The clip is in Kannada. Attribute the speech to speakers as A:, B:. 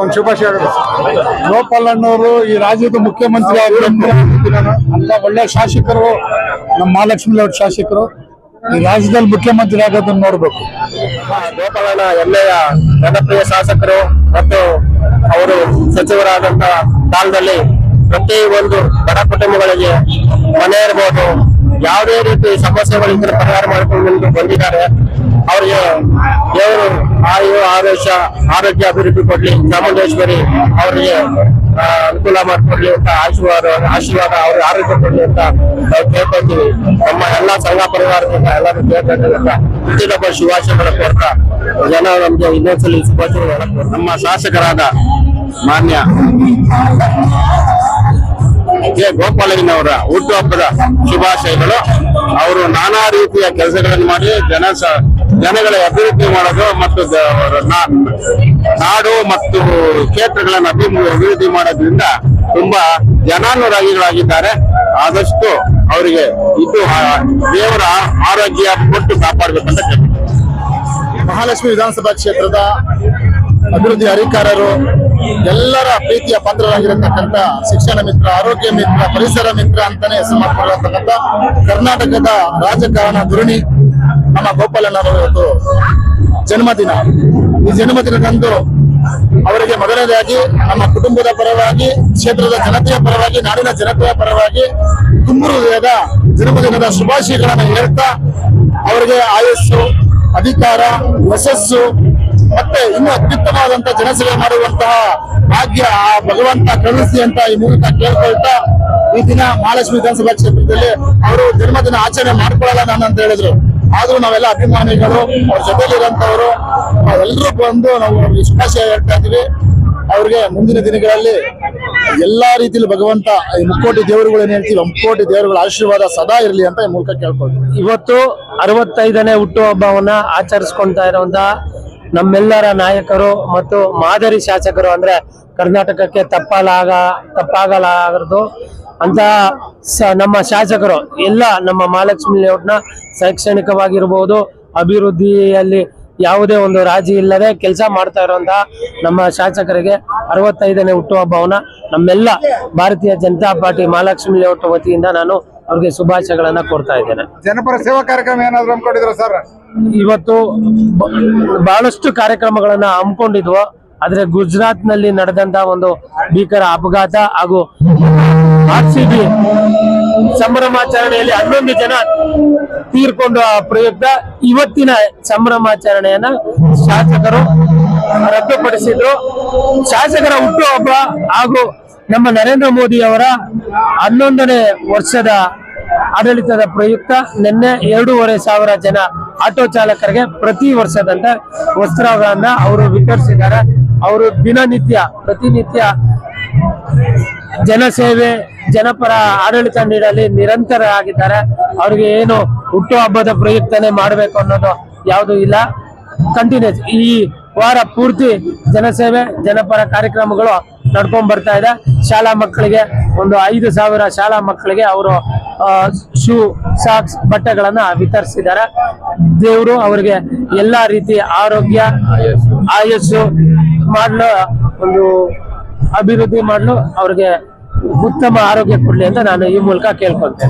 A: ಒಂದು ಶುಭಾಶಯ ಗೋಪಾಲ್ ಅಣ್ಣವರು ಈ ರಾಜ್ಯದ ಮುಖ್ಯಮಂತ್ರಿ ಆಗಬೇಕು ಅಂತ ಒಳ್ಳೆ ಶಾಸಕರು, ನಮ್ಮ ಮಹಾಲಕ್ಷ್ಮಿ ಅವ್ರ ಶಾಸಕರು ಈ ರಾಜ್ಯದಲ್ಲಿ ಮುಖ್ಯಮಂತ್ರಿ ಆಗೋದನ್ನ ನೋಡ್ಬೇಕು.
B: ಗೋಪಾಲಣ್ಣ ಎಲ್ಲೆಯ ಜನಪ್ರಿಯ ಶಾಸಕರು ಮತ್ತು ಅವರು ಸಚಿವರಾದಂತ ಕಾಲದಲ್ಲಿ ಪ್ರತಿ ಒಂದು ಬಡ ಕುಟುಂಬಗಳಿಗೆ ಮನೆ ಇರ್ಬೋದು. ಯಾವುದೇ ರೀತಿ ಸಮಸ್ಯೆಗಳಿಂದ ಪರಿಹಾರ ಮಾಡಿಕೊಂಡು ಬಂದಿದ್ದಾರೆ. ಅವರಿಗೆ ದೇವರು ಆಯು ಆದೇಶ ಆರೋಗ್ಯ ಅಭಿವೃದ್ಧಿ ಕೊಡ್ಲಿ. ಚಾಮುಂಡೇಶ್ವರಿ ಅವರಿಗೆ ಅನುಕೂಲ ಮಾಡಿಕೊಡ್ಲಿ ಅಂತ ಆಶೀರ್ವಾದ ಆಶೀರ್ವಾದ ಅವ್ರಿಗೆ ಆರೋಗ್ಯ ಕೊಡ್ಲಿ ಅಂತ ನಾವು ಕೇಳ್ಕೊಳ್ತೀವಿ. ನಮ್ಮ ಎಲ್ಲಾ ಸಂಘ ಪರಿವಾರದಿಂದ ಎಲ್ಲರೂ ಕೇಳ್ಕೊಂಡಿರಂತ ಪ್ರತಿಯೊಬ್ಬ ಶುಭಾಶಯಗಳ ಕೋರ್ತ. ಜನ ನಮ್ಗೆ ಇನ್ನೊಂದ್ಸಲಿ ಶುಭಾಶಯಗಳು ನಮ್ಮ ಶಾಸಕರಾದ ಮಾನ್ಯ ಜೆ ಗೋಪಾಲಯ್ಯನವರ ಹುಟ್ಟುಹಬ್ಬದ ಶುಭಾಶಯಗಳು. ಅವರು ನಾನಾ ರೀತಿಯ ಕೆಲಸಗಳನ್ನು ಮಾಡಿ ಜನ ಜನಗಳ ಅಭಿವೃದ್ಧಿ ಮಾಡೋದು ಮತ್ತು ನಾಡು ಮತ್ತು ಕ್ಷೇತ್ರಗಳನ್ನು ಅಭಿ- ಅಭಿವೃದ್ಧಿ ಮಾಡೋದ್ರಿಂದ ತುಂಬಾ ಜನಾನುರಾಗಿಗಳಾಗಿದ್ದಾರೆ. ಆದಷ್ಟು ಅವರಿಗೆ ಇದು ದೇವರ ಆರೋಗ್ಯ ಕೊಟ್ಟು ಕಾಪಾಡಬೇಕಂತ
A: ಮಹಾಲಕ್ಷ್ಮಿ ವಿಧಾನಸಭಾ ಕ್ಷೇತ್ರದ ಅಭಿವೃದ್ಧಿ ಅಧಿಕಾರರು ಎಲ್ಲರ ಪ್ರೀತಿಯ ಪಾತ್ರರಾಗಿರತಕ್ಕಂಥ ಶಿಕ್ಷಣ ಮಿತ್ರ, ಆರೋಗ್ಯ ಮಿತ್ರ, ಪರಿಸರ ಮಿತ್ರ ಅಂತಾನೆ ಹೆಸರು ಮಾಡ್ಕೊಂಡಿರತಕ್ಕಂತ ಕರ್ನಾಟಕದ ರಾಜಕಾರಣ ಧುರಣಿ ನಮ್ಮ ಗೋಪಾಲಣ್ಣನವರ ಇವತ್ತು ಜನ್ಮದಿನ. ಈ ಜನ್ಮದಿನದಂದು ಅವರಿಗೆ ಮೊದಲನೇದಾಗಿ ನಮ್ಮ ಕುಟುಂಬದ ಪರವಾಗಿ, ಕ್ಷೇತ್ರದ ಜನತೆಯ ಪರವಾಗಿ, ನಾಡಿನ ಜನತೆಯ ಪರವಾಗಿ ತುಂಬು ಹೃದಯದ ಜನ್ಮದಿನದ ಶುಭಾಶಯಗಳನ್ನು ಹೇಳ್ತಾ ಅವರಿಗೆ ಆಯಸ್ಸು, ಅಧಿಕಾರ, ಯಶಸ್ಸು ಮತ್ತೆ ಇನ್ನು ಅತ್ಯುತ್ತಮವಾದಂತಹ ಜನಸೇವೆ ಮಾಡುವಂತಹ ಭಾಗ್ಯ ಆ ಭಗವಂತ ಕರುಣಿಸಿ ಅಂತ ಈ ಮೂಲಕ ಕೇಳ್ಕೊಳ್ತಾ ಈ ದಿನ ಮಹಾಲಕ್ಷ್ಮಿ ವಿಧಾನಸಭಾ ಕ್ಷೇತ್ರದಲ್ಲಿ ಅವರು ಜನ್ಮದಿನ ಆಚರಣೆ ಮಾಡ್ಕೊಳ್ಳಲ್ಲ ನಾನು ಅಂತ ಹೇಳಿದ್ರು. ಆದ್ರೂ ನಾವೆಲ್ಲ ಅಭಿಮಾನಿಗಳು, ಅವ್ರ ಜೊತೆಲಿರುವಂತವರು ಎಲ್ಲರೂ ಬಂದು ನಾವು ಅವ್ರಿಗೆ ಶುಭಾಶಯ ಹೇಳ್ತಾ ಇದೀವಿ ಅವ್ರಿಗೆ ಮುಂದಿನ ದಿನಗಳಲ್ಲಿ ಎಲ್ಲಾ ರೀತಿಯಲ್ಲಿ ಭಗವಂತ ಈ ಮುಕ್ಕೋಟಿ ದೇವರುಗಳು ಏನ್ ಹೇಳ್ತೀವಿ, ಮುಕ್ಕೋಟಿ ದೇವರುಗಳ ಆಶೀರ್ವಾದ ಸದಾ ಇರಲಿ ಅಂತ ಈ ಮೂಲಕ ಕೇಳ್ಕೊಳ್ತೀವಿ.
C: ಇವತ್ತು ಅರವತ್ತೈದನೇ ಹುಟ್ಟುಹಬ್ಬವನ್ನ ಆಚರಿಸ್ಕೊಂತ ಇರುವಂತಹ ನಮ್ಮೆಲ್ಲರ ನಾಯಕರು ಮತ್ತು ಮಾದರಿ ಶಾಸಕರು ಅಂದ್ರೆ ಕರ್ನಾಟಕಕ್ಕೆ ತಪ್ಪಲಾಗ ತಪ್ಪಾಗಲಾಗದು ಅಂತ ನಮ್ಮ ಶಾಸಕರು ಎಲ್ಲ ನಮ್ಮ ಮಹಾಲಕ್ಷ್ಮಿ ಲೇಔಟ್ನ ಶೈಕ್ಷಣಿಕವಾಗಿರ್ಬೋದು, ಅಭಿವೃದ್ಧಿಯಲ್ಲಿ ಯಾವುದೇ ಒಂದು ರಾಜಿ ಇಲ್ಲದೆ ಕೆಲಸ ಮಾಡ್ತಾ ಇರುವಂತಹ ನಮ್ಮ ಶಾಸಕರಿಗೆ ಅರವತ್ತೈದನೇ ಹುಟ್ಟುಹಬ್ಬವನ್ನ ನಮ್ಮೆಲ್ಲ ಭಾರತೀಯ ಜನತಾ ಪಾರ್ಟಿ ಮಹಾಲಕ್ಷ್ಮಿ ಲೇಔಟ್ ವತಿಯಿಂದ ನಾನು ಅವ್ರಿಗೆ ಶುಭಾಶಯಗಳನ್ನ ಕೊಡ್ತಾ ಇದ್ದೇನೆ.
A: ಜನಪರ ಸೇವಾ ಕಾರ್ಯಕ್ರಮ ಏನಾದ್ರು ಹಮ್ಮಿಕೊಂಡಿದ್ರು ಸರ್?
C: ಇವತ್ತು ಬಹಳಷ್ಟು ಕಾರ್ಯಕ್ರಮಗಳನ್ನ ಹಮ್ಮಿಕೊಂಡಿದ್ವು. ಆದ್ರೆ ಗುಜರಾತ್ನಲ್ಲಿ ನಡೆದಂತ ಒಂದು ಭೀಕರ ಅಪಘಾತ ಹಾಗೂ ಆರ್ ಸಿ ಬಿ ಸಂಭ್ರಮಾಚರಣೆಯಲ್ಲಿ ಹನ್ನೊಂದು ಜನ ತೀರ್ಕೊಂಡು ಆ ಪ್ರಯುಕ್ತ ಇವತ್ತಿನ ಸಂಭ್ರಮಾಚರಣೆಯನ್ನ ಶಾಸಕರು ರದ್ದುಪಡಿಸಿದ್ರು. ಶಾಸಕರ ಹುಟ್ಟುಹಬ್ಬ ಹಾಗೂ ನಮ್ಮ ನರೇಂದ್ರ ಮೋದಿ ಅವರ ಹನ್ನೊಂದನೇ ವರ್ಷದ ಆಡಳಿತದ ಪ್ರಯುಕ್ತ ನಿನ್ನೆ ಎರಡೂವರೆ ಸಾವಿರ ಜನ ಆಟೋ ಚಾಲಕರಿಗೆ ಪ್ರತಿ ವರ್ಷದಂತೆ ವಸ್ತ್ರಗಳನ್ನ ಅವರು ವಿತರಿಸಿದ್ದಾರೆ. ಅವರು ದಿನನಿತ್ಯ, ಪ್ರತಿನಿತ್ಯ ಜನಸೇವೆ, ಜನಪರ ಆಡಳಿತ ನೀಡಲಿ ನಿರಂತರ ಆಗಿದ್ದಾರೆ ಅವ್ರಿಗೆ ಏನು ಹುಟ್ಟುಹಬ್ಬದ ಪ್ರಯುಕ್ತನೇ ಮಾಡಬೇಕು ಅನ್ನೋದು ಯಾವುದು ಇಲ್ಲ. ಕಂಟಿನ್ಯೂಸ್ ಈ ವಾರ ಪೂರ್ತಿ ಜನಸೇವೆ, ಜನಪರ ಕಾರ್ಯಕ್ರಮಗಳು ನಡ್ಕೊಂಡ್ ಬರ್ತಾ ಇದೆ. ಶಾಲಾ ಮಕ್ಕಳಿಗೆ ಒಂದು ಐದು ಸಾವಿರ ಶಾಲಾ ಮಕ್ಕಳಿಗೆ ಅವರು ಶೂ, ಸಾಕ್ಸ್, ಬಟ್ಟೆಗಳನ್ನ ವಿತರಿಸಿದ್ದಾರೆ. ದೇವರು ಅವರಿಗೆ ಎಲ್ಲಾ ರೀತಿ ಆರೋಗ್ಯ, ಆಯಸ್ಸು ಮಾಡಲು, ಒಂದು ಅಭಿವೃದ್ಧಿ ಮಾಡಲು ಅವ್ರಿಗೆ ಉತ್ತಮ ಆರೋಗ್ಯ ಕೊಡ್ಲಿ ಅಂತ ನಾನು ಈ ಮೂಲಕ ಕೇಳ್ಕೊಳ್ತೇನೆ